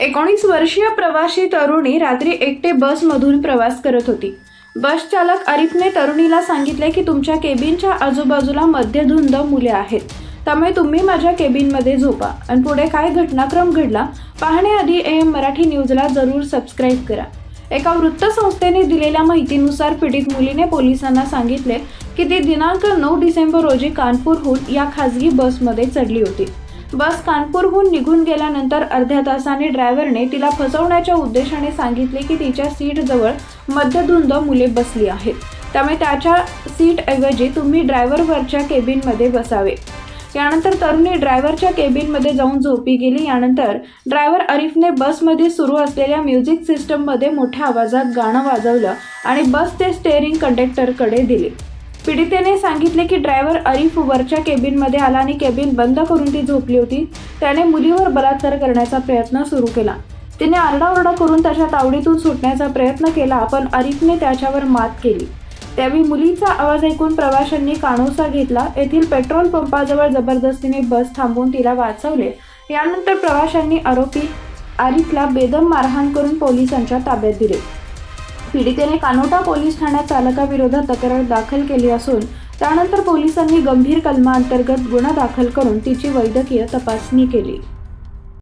एकोणीस वर्षीय प्रवासी तरुणी रात्री एकटे बसमधून प्रवास करत होती. बस चालक आरिफने तरुणीला सांगितले की तुमच्या केबिनच्या आजूबाजूला मध्यधुंद मुले आहेत. त्यामुळे तुम्ही माझ्या केबिनमध्ये झोपा. आणि पुढे काय घटनाक्रम घडला पाहण्याआधी ए एम मराठी न्यूजला जरूर सबस्क्राईब करा. एका वृत्तसंस्थेने दिलेल्या माहितीनुसार पीडित मुलीने पोलिसांना सांगितले की ती दिनांक नऊ डिसेंबर रोजी कानपूरहून या खासगी बसमध्ये चढली होती. बस कानपूरहून निघून गेल्यानंतर अर्ध्या तासाने ड्रायव्हरने तिला फसवण्याच्या उद्देशाने सांगितले की तिच्या सीटजवळ मध्यधुंद मुले बसली आहेत. त्यामुळे त्याच्या सीटऐवजी तुम्ही ड्रायव्हरवरच्या केबिनमध्ये बसावे. यानंतर तरुणी ड्रायव्हरच्या केबिनमध्ये जाऊन झोपी गेली. यानंतर ड्रायव्हर अरिफने बसमध्ये सुरू असलेल्या म्युझिक सिस्टममध्ये मोठ्या आवाजात गाणं वाजवलं आणि बस ते स्टेअरिंग कंडक्टरकडे दिले. पीडितेने सांगितले की ड्रायव्हर अरिफ वरच्या केबिनमध्ये आला आणि केबिन बंद करून ती झोपली होती. त्याने मुलीवर बलात्कार करण्याचा प्रयत्न सुरू केला. तिने आरडाओरडा करून त्याच्या तावडीतून सुटण्याचा प्रयत्न केला पण अरिफने त्याच्यावर मात केली. त्यावेळी मुलीचा आवाज ऐकून प्रवाशांनी कानोसा घेतला. येथील पेट्रोल पंपाजवळ जबरदस्तीने बस थांबवून तिला वाचवले. यानंतर प्रवाशांनी आरोपी आरिफला बेदम मारहाण करून पोलिसांच्या ताब्यात दिले. पीडितेने कानोटा पोलीस ठाण्यात चालकाविरोधात तक्रार दाखल केली असून त्यानंतर पोलिसांनी गंभीर कलमाअंतर्गत गुन्हा दाखल करून तिची वैद्यकीय तपासणी केली.